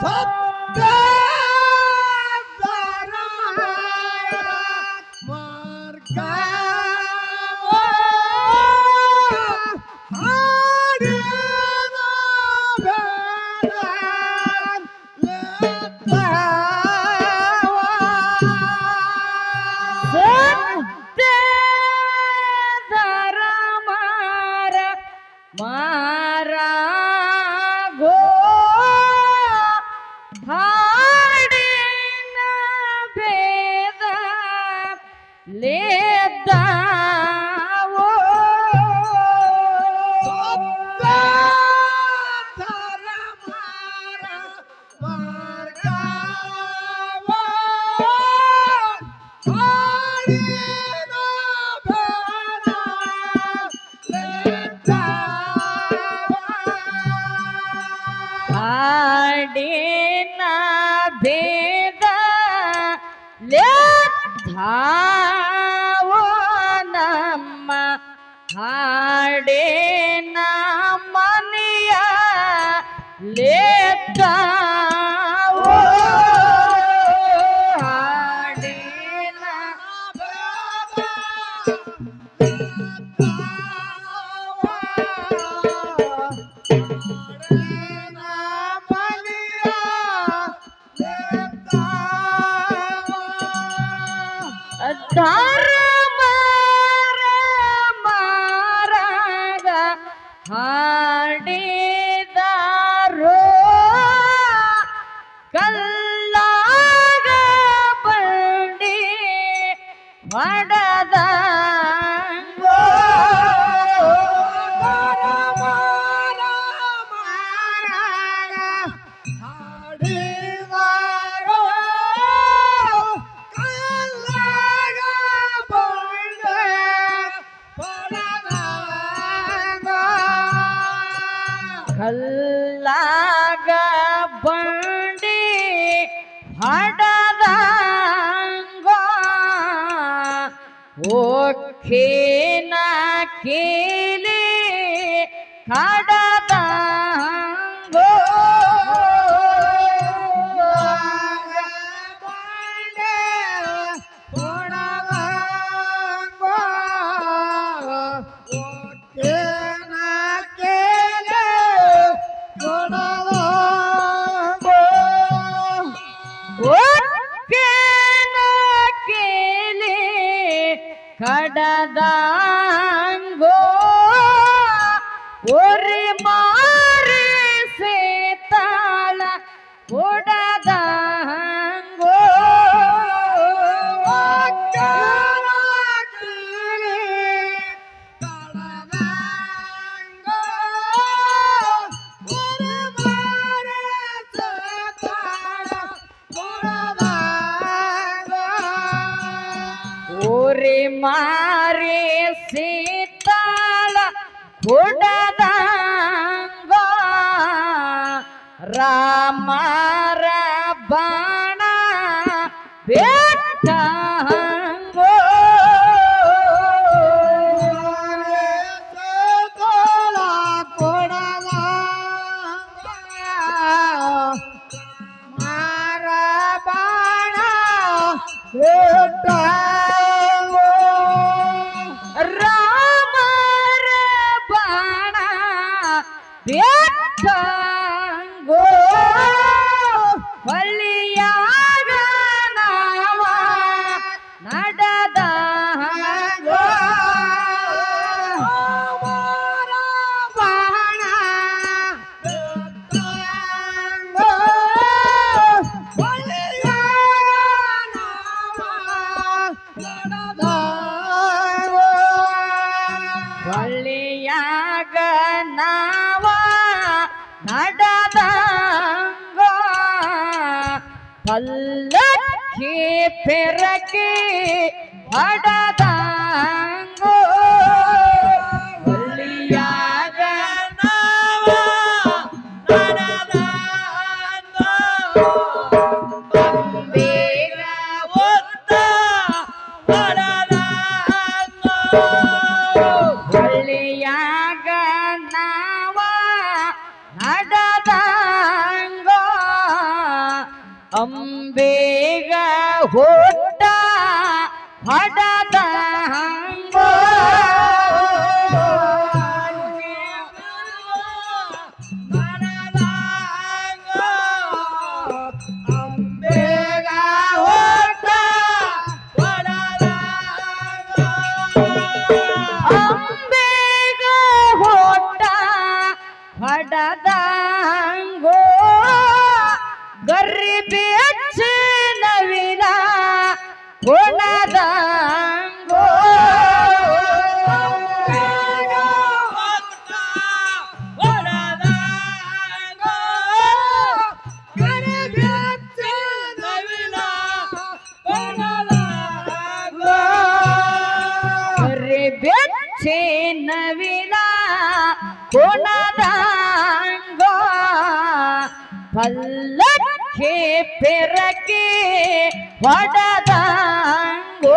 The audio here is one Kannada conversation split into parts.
Fuck! ಮಾಡಿನ ಭೇದ ಧಾವ ನಮ್ಮ ಹಾಡೇ 啥 ಕಲ್ಲಾಗ ಬಂಡಿ ಹಡದಂಗ ಓಖೇನ ಕೇ ರಾಮ ಬಾಣ ಬೇಟ ಪಲ್ಲಕ್ಕಿ ಪೆರಕಿ ಬಡದ ಅಂಬೇಗ ಹೊಟ್ಟ ಹಡದ பல்லக்கே பிறக்கே வடதாங்கோ.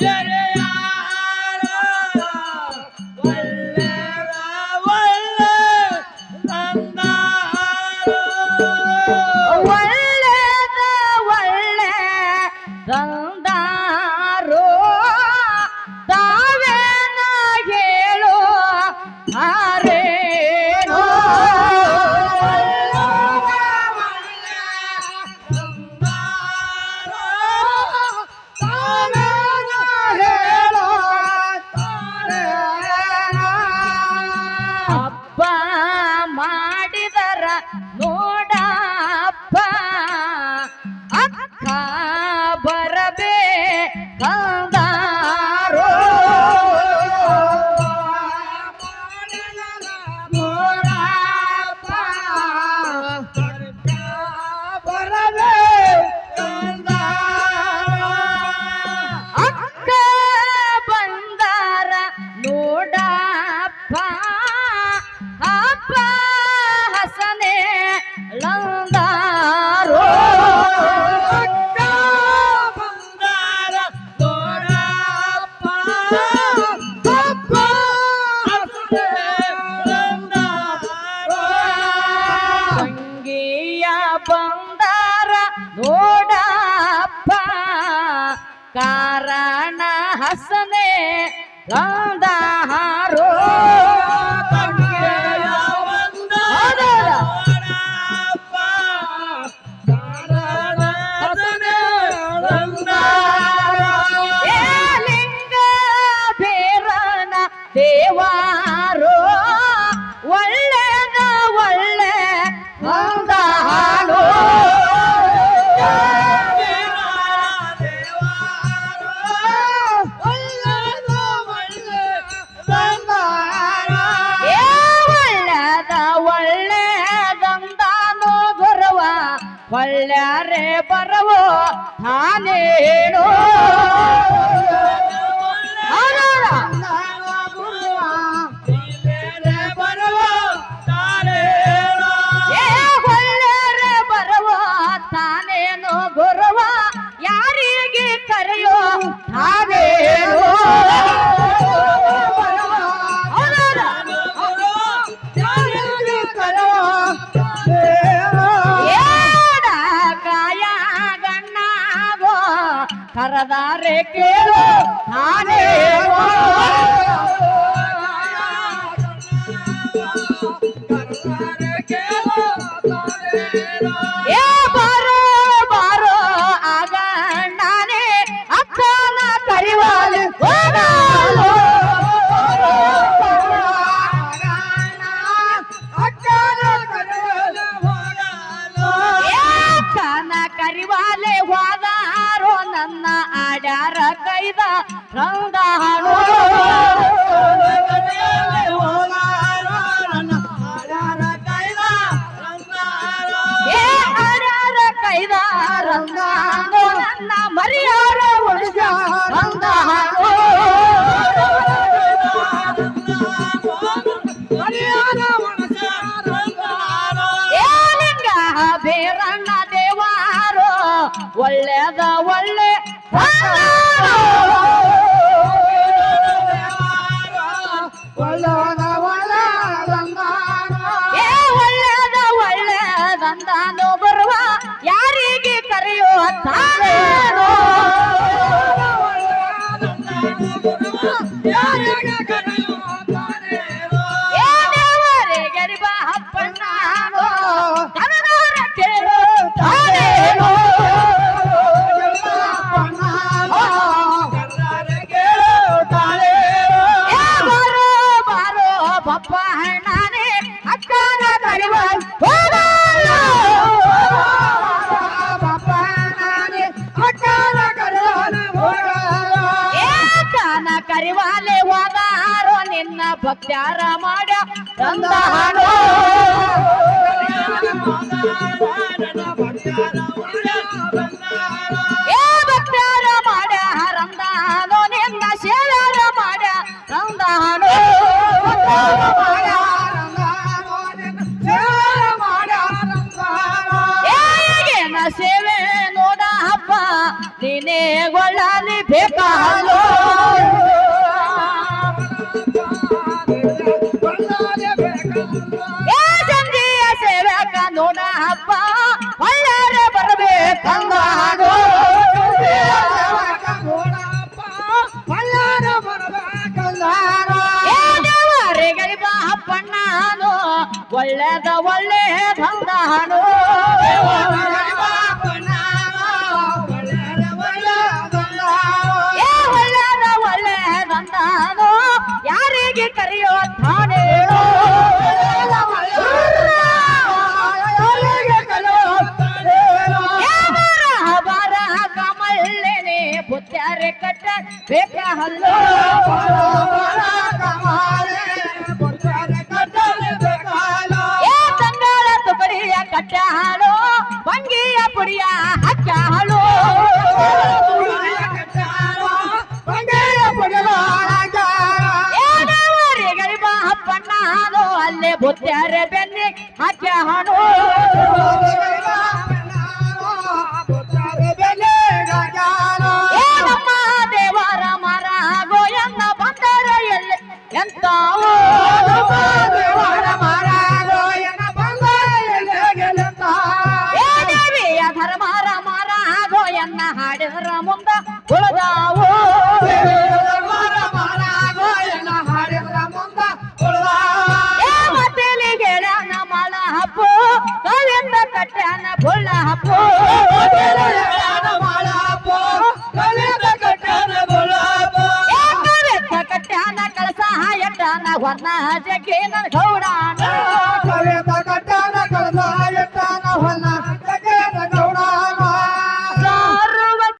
Yeah, yeah. ನಾರಾಯಣ ಹಸನೆ ಗಂಧಾರೋ ಬರವೋ? ನಾನೇನು ಬರವ? ತಾನೇನು ಗುರುವ ಯಾರಿಗೆ ಕರೆಯೋ? ಆ ಕೇಳು. ನಾನೇ Saga ಕರಿವಾಲೆ ವಾದಾರೋ, ನಿನ್ನ ಭಕ್ತಾರ ಮಾಡ ತಂದ ಹಾಡೋ. ಏ ನಿನ್ನ ಶೇಲಾರ ಮಾಡ್ಯ, ರಂದ ಸೇವೆ ನೋಡ ಹಬ್ಬ ದಿನೇ ಗೊಳ್ಳಲಿ ಬೇಕಾ ಅಪ್ಪ ಒಳ್ಳೆ ಬರಬೇಕಂದ ಒಳ್ಳೇದ ಒಳ್ಳೆಯ ಬಂದಾನು ಕಟ್ಟಾಳು ಭಂಗಿಯ ಪುಡಿಯ ಹಚ್ಚಾಳು ಏನೇ ಗರಿಬ ಹಪ್ಪನ್ನ ಹಾಲು ಅಲ್ಲೇ ಬುತ್ತಾರೆ ಉಳದಾವು ಹಪ್ಪು ಕವಿಂದ ಕಟ್ಟಾನ ಬುಳ್ಳ ಹಪ್ಪು ಕಟ್ಟಾನ ಕಳಸ ಹಾಯಟ್ಟಾನ ಹೊನ್ನ ಜಗ್ಗಿ ನನ್ನ ಗೌಡಾಣ